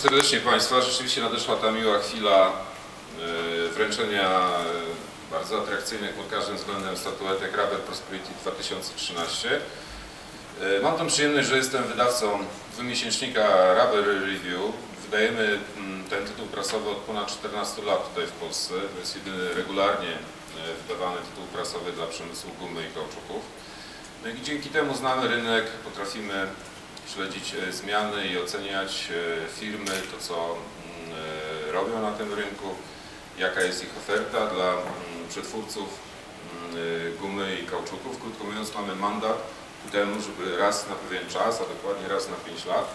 serdecznie Państwa. Rzeczywiście nadeszła ta miła chwila e, wręczenia e, bardzo atrakcyjnych pod każdym względem statuetek Rubber Prosperity 2013. E, Mam tą przyjemność, że jestem wydawcą dwumiesięcznika Rubber Review. Wydajemy mm, ten tytuł prasowy od ponad 14 lat tutaj w Polsce. To jest jedyny regularnie wydawany tytuł prasowy dla przemysłu gumy i kauczuków. No i dzięki temu znamy rynek, potrafimy śledzić e, zmiany i oceniać e, firmy, to co mm, e, robią na tym rynku, jaka jest ich oferta dla mm, przetwórców mm, gumy i kauczuków. Krótko mówiąc, mamy mandat ku temu, żeby raz na pewien czas, a dokładnie raz na 5 lat,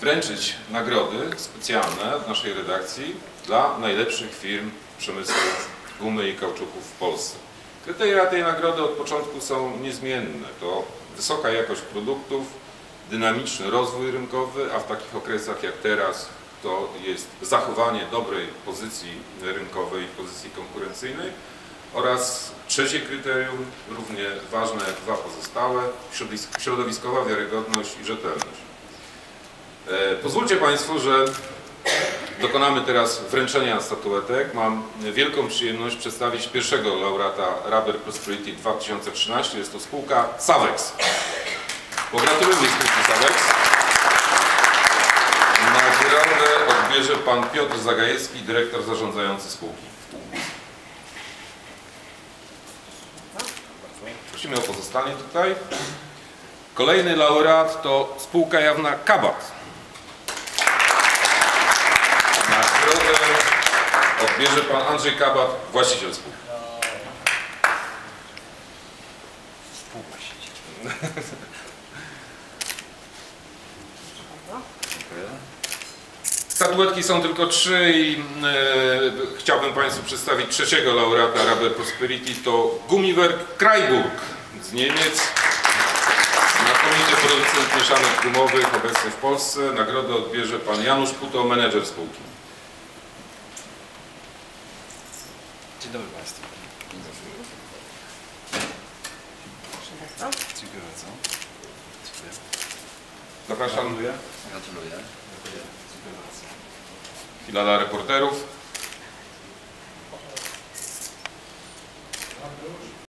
wręczyć nagrody specjalne w naszej redakcji dla najlepszych firm przemysłu gumy i kauczuków w Polsce. Kryteria tej nagrody od początku są niezmienne. To wysoka jakość produktów, dynamiczny rozwój rynkowy, a w takich okresach jak teraz to jest zachowanie dobrej pozycji rynkowej, pozycji konkurencyjnej oraz trzecie kryterium, równie ważne jak dwa pozostałe, środowisk- środowiskowa wiarygodność i rzetelność. E, Pozwólcie Państwo, że dokonamy teraz wręczenia statuetek. Mam wielką przyjemność przedstawić pierwszego laureata Rubber Prosperity 2013. Jest to spółka Savex. Pogratulujemy spółki Savex. Nagrodę odbierze pan Piotr Zagajewski, dyrektor zarządzający spółki. Prosimy o pozostanie tutaj. Kolejny laureat to spółka jawna Kabat. Nagrodę odbierze pan Andrzej Kabat, właściciel spółki. Statuetki są tylko trzy i e, chciałbym Państwu przedstawić trzeciego laureata Rubber Prosperity. To Gumiwerk Krajburg z Niemiec. Znakomity producent mieszanek gumowych obecny w Polsce. Nagrodę odbierze Pan Janusz Puto, menedżer spółki. Dzień dobry Państwu. Dziękuję bardzo. Dziękuję. Zapraszam. Gratuluję. Chwila dla reporterów.